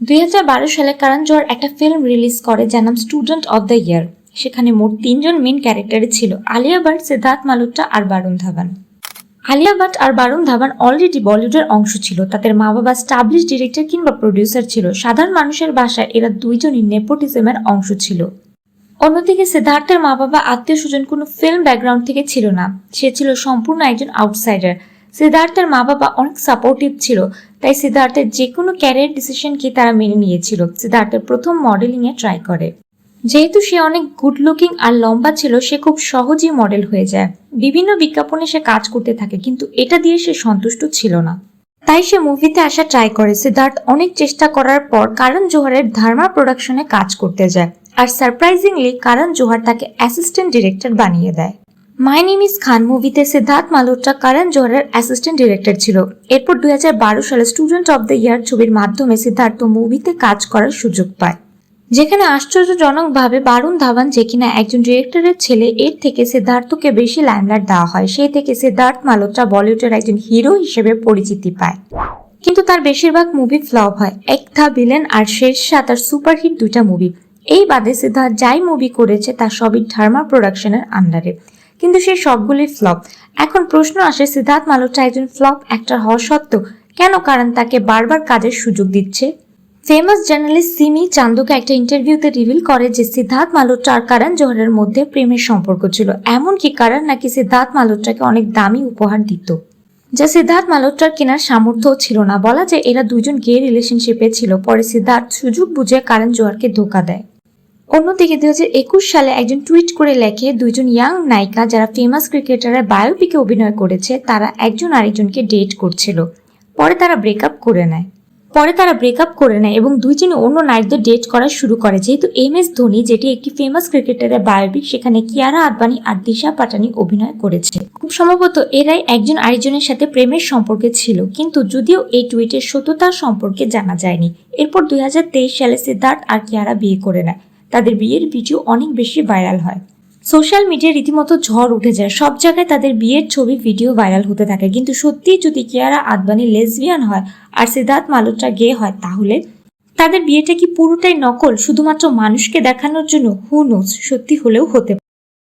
দুই হাজার বারো সালে কারণ জোহর একটা ফিল্ম রিলিজ করে যার নাম স্টুডেন্ট অফ দ্য ইয়ার সেখানে মোট তিনজন মেন ক্যারেক্টারে ছিল, আলিয়া ভাট, সিদ্ধার্থ মালহোত্রা আর বারুণ ধাবান আলিয়া ভাট আর বারুণ ধাবান অলরেডি বলিউডের অংশ ছিল, তাদের মা বাবা স্টাবলিশ ডিরেক্টর কিংবা প্রডিউসার ছিল। সাধারণ মানুষের বাসায় এরা দুইজনই নেপোটিজমের অংশ ছিল। অন্যদিকে সিদ্ধার্থের মা বাবা আত্মীয় স্বজন কোনো ফিল্ম ব্যাকগ্রাউন্ড থেকে ছিল না। সে ছিল সম্পূর্ণ একজন আউটসাইডার সিদ্ধার্থের মা বাবা অনেক সাপোর্টিভ ছিল। তাই সিদ্ধার্থের যে কোনো ক্যারিয়ার ডিসিশনকে তারা মেনে নিয়েছিল, সিদ্ধার্থের প্রথম মডেলিংয়ে ট্রাই করে। যেহেতু সে অনেক গুড লুকিং আর লম্বা ছিল, সে খুব সহজেই মডেল হয়ে যায়। বিভিন্ন বিজ্ঞাপনে সে কাজ করতে থাকে, কিন্তু এটা দিয়ে সে সন্তুষ্ট ছিল না। তাই সে মুভিতে আসা ট্রাই করে। সিদ্ধার্থ অনেক চেষ্টা করার পর কারণ জোহারের ধার্মা প্রোডাকশনে কাজ করতে যায়। আর সারপ্রাইজিংলি কারণ জোহার তাকে অ্যাসিস্ট্যান্ট ডিরেক্টর বানিয়ে দেয়। মাই নেম ইজ খান মুভিতে সিদ্ধার্থ মালহোত্রা কারণ জোহরের অ্যাসিস্ট্যান্ট ডিরেক্টর ছিল। এরপর দুই সালে স্টুডেন্ট অব দ্য ইয়ার ছবির মাধ্যমে সিদ্ধার্থ মুভিতে কাজ করার সুযোগ পায়। যেখানে আশ্চর্যজনকভাবে বারুণ ধাওয়ান যে কিনা একজন ডিরেক্টরের ছেলে, এর থেকে সিদ্ধার্থকে বেশি লাইমলাইট দেওয়া হয়। সেই থেকে সিদ্ধার্থ মালহোত্রা বলিউডের একজন হিরো হিসেবে পরিচিতি পায়। কিন্তু তার বেশিরভাগ মুভি ফ্লপ হয়। এক ধা ভিলেন আর শেরশাহ তার সুপারহিট দুইটা মুভি এই বাদে সিদ্ধার্থ যাই মুভি করেছে, তা সবই ধার্মা প্রোডাকশনের আন্ডারে কিন্তু সে সবগুলি ফ্লপ। এখন প্রশ্ন আসে, সিদ্ধার্থ মালহোত্রা একজন ফ্লপ অ্যাক্টর হওয়া সত্ত্বেও কেন কারণ তাকে বারবার কাজের সুযোগ দিচ্ছে? ফেমাস জার্নালিস্ট সিমি চান্দুকে একটা ইন্টারভিউতে রিভিল করে যে সিদ্ধার্থ মালহোত্রা আর কারণ জোহরের মধ্যে প্রেমের সম্পর্ক ছিল। এমনকি কারণ নাকি সিদ্ধার্থ মালহোত্রাকে অনেক দামি উপহার দিত? যা সিদ্ধার্থ মালহোত্রার কেনার সামর্থ্যও ছিল না। বলা যায় এরা দুজন গে রিলেশনশিপে ছিল। পরে সিদ্ধার্থ সুযোগ বুঝে কারণ জোহরকে ধোকা দেয়। অন্যদিকে দুই হাজার একুশ সালে একজন টুইট করে লেখে, দুইজন ইয়াং নায়িকা যারা ফেমাস ক্রিকেটারের বায়োপিকে অভিনয় করেছে, তারা একজন আরেকজনকে ডেট করছিল। পরে তারা ব্রেকআপ করে নেয়। পরে তারা ব্রেকআপ করে নেয় এবং দুইজনে অন্য নায়কদের ডেট করা শুরু করে। যেহেতু এম এস ধোনি, যেটি একটি ফেমাস ক্রিকেটারের বায়োপিক সেখানে কিয়ারা আদবানি আর দিশা পাটানি অভিনয় করেছে। খুব সম্ভবত এরাই একজন আরেকজনের সাথে প্রেমের সম্পর্কে ছিল, কিন্তু যদিও এই টুইটের সত্যতা সম্পর্কে জানা যায়নি। এরপর দুই হাজার তেইশ সালে সিদ্ধার্থ আর কিয়ারা বিয়ে করে নেয়। তাদের বিয়ের ভিডিও অনেক বেশি ভাইরাল হয়। সোশ্যাল মিডিয়ায় রীতিমতো ঝড় উঠে যায়। সব জায়গায় তাদের বিয়ের ছবি, ভিডিও ভাইরাল হতে থাকে। কিন্তু সত্যি যদি কিয়ারা আদবানি লেসবিয়ান হয় আর সিদ্ধার্থ মালহোত্রা গে হয়, তাহলে? তাদের বিয়েটা কি পুরোটাই নকল? শুধুমাত্র মানুষকে দেখানোর জন্য? হু নোস সত্যি হলেও হতে।